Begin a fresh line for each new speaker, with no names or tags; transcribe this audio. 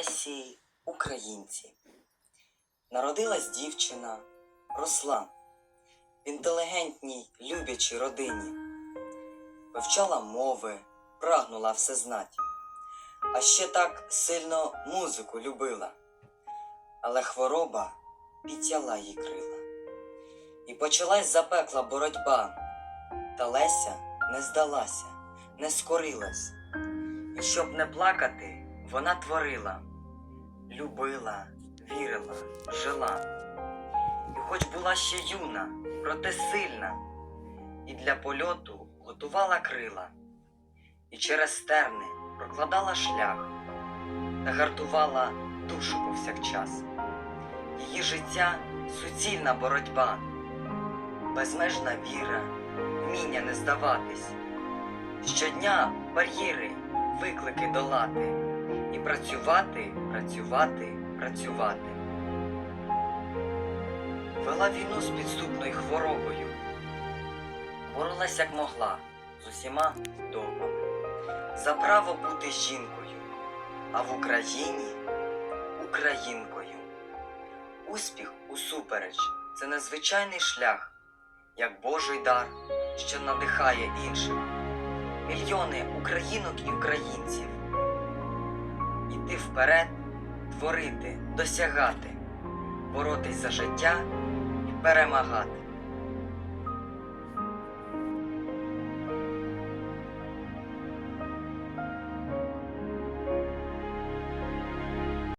Лесі українці. Народилась дівчина, росла в інтелігентній, любячій родині, вивчала мови, прагнула все знать, а ще так сильно музику любила, але хвороба підтяла їй крила. І почалась запекла боротьба, та Леся не здалася, не скорилась. І щоб не плакати, вона творила, любила, вірила, жила. І хоч була ще юна, проте сильна, і для польоту готувала крила, і через стерни прокладала шлях та гартувала душу повсякчас. Її життя суцільна боротьба, безмежна віра, вміння не здаватись. Щодня бар'єри, виклики долати і працювати, працювати, працювати. Вела війну з підступною хворобою, боролась як могла з усіма вдовами за право бути жінкою, а в Україні українкою. Успіх усупереч це незвичайний шлях, як Божий дар, що надихає інших мільйони українок і українців. Іти вперед, творити, досягати, боротись за життя і перемагати.